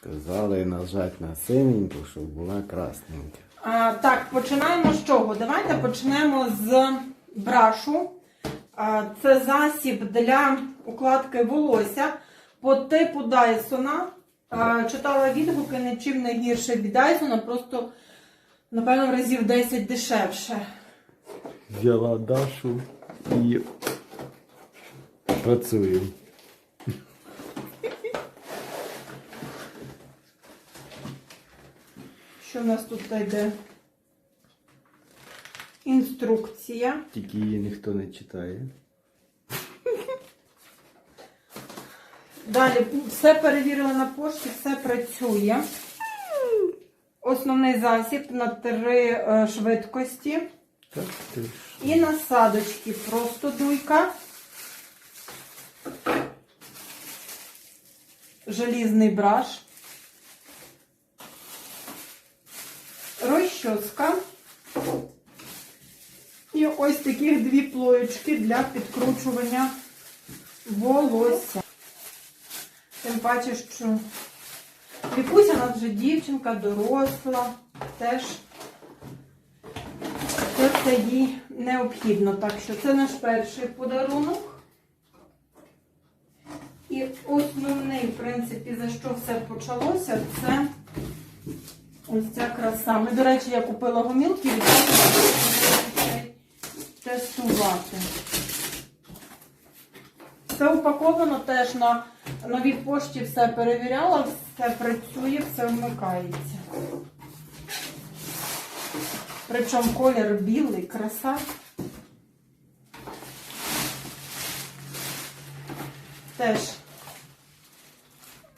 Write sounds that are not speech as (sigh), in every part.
Сказали нажати на синеньку, щоб була красненька. А, так, починаємо з чого? Давайте почнемо з брашу. А, це засіб для укладки волосся по типу Дайсона. А, читала відгуки, нічим не гірше від Дайсона, просто, напевно, разів 10 дешевше. Взяла Дашу і працюю. Що в нас тут йде? Інструкція. Тільки її ніхто не читає. Далі все перевірила на пошті, все працює. Основний засіб на три е, швидкості. Так ти. І насадочки просто дуйка. Желізний браш. Розчоска. І ось таких дві плоєчки для підкручування волосся. Тим паче, що Вікуся нас вже дівчинка, доросла, теж це їй необхідно. Так що це наш перший подарунок. І основний, в принципі, за що все почалося, це ось ця краса. Ми, до речі, я купила гомілки і тестувати. Це упаковано теж на новій пошті, все перевіряла, все працює, все вмикається. Причому колір білий, краса. Теж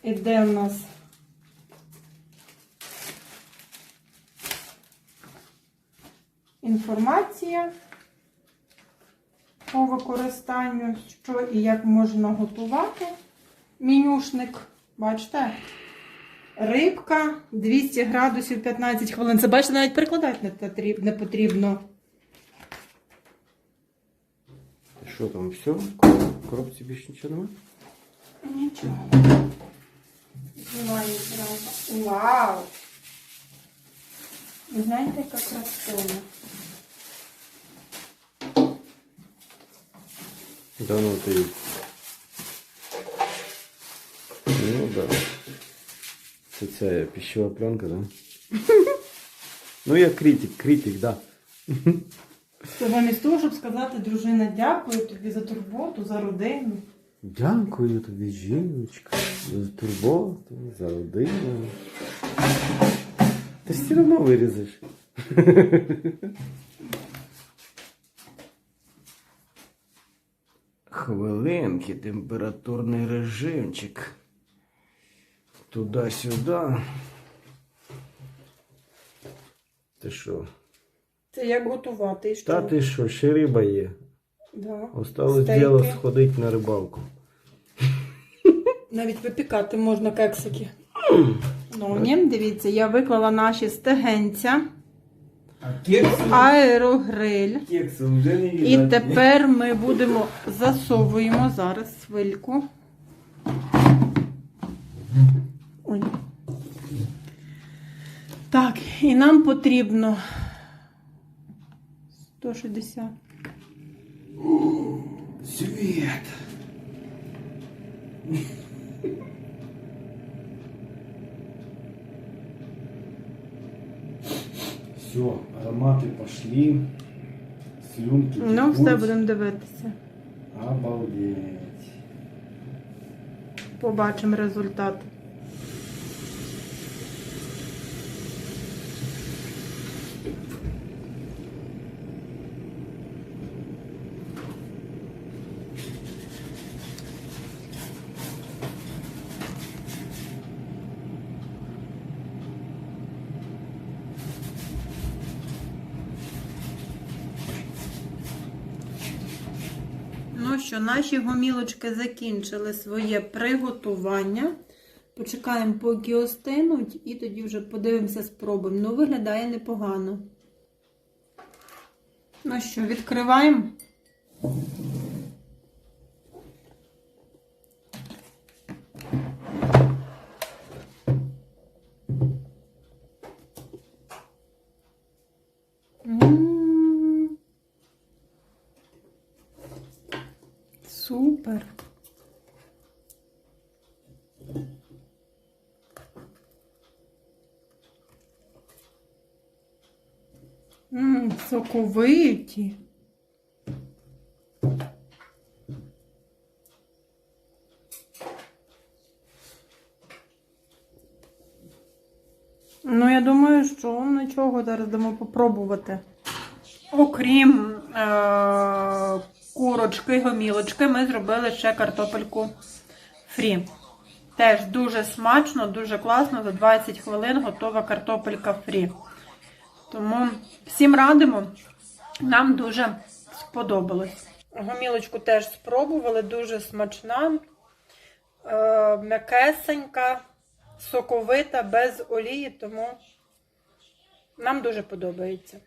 іде у нас інформація по використанню, що і як можна готувати. Менюшник, бачите? Рибка 200 градусів 15 хвилин. Це бачите, навіть перекладати не потрібно. Що там, все? В коробці більше нічого немає? Нічого. Знімаю зразу. Вау! Ви знаєте, яка красива? Да ну ти. Ну да. Це ця пищева пленка, да? (laughs) ну я критик, критик, да. Це замість того, щоб сказати, дружина, дякую тобі за турботу, за родину. Дякую тобі, жіночка, за турботу, за родину. Ти все одно вирізеш. (laughs) Хвилинки, температурний режимчик. Туди-сюди. Ти що? Це як готувати що? Та ти що, ще риба є. Да. Осталось Стейки. діло сходити на рибалку. Навіть випікати можна кексики. Ну, ні, дивіться, я виклала наші стегенця, аерогриль. кекси вже не І тепер ми будемо засовуємо зараз свильку. Ой. Так, і нам потрібно 160. Свет. Все, аромати пошли. Слюнки. Ну, все будемо дивитися. Обалдеть. Побачимо результат. Що, наші гомілочки закінчили своє приготування. Почекаємо, поки остинуть, і тоді вже подивимося, спробуємо. Ну, виглядає непогано. Ну що, відкриваємо. Тепер. Ммм, соковиті. Ну, я думаю, що нічого зараз дамо попробувати. Окрім е- курочки, гомілочки, ми зробили ще картопельку фрі. Теж дуже смачно, дуже класно. За 20 хвилин готова картопелька фрі. Тому всім радимо. Нам дуже сподобалось. Гомілочку теж спробували, дуже смачна, е- м'якесенька, соковита, без олії, тому нам дуже подобається.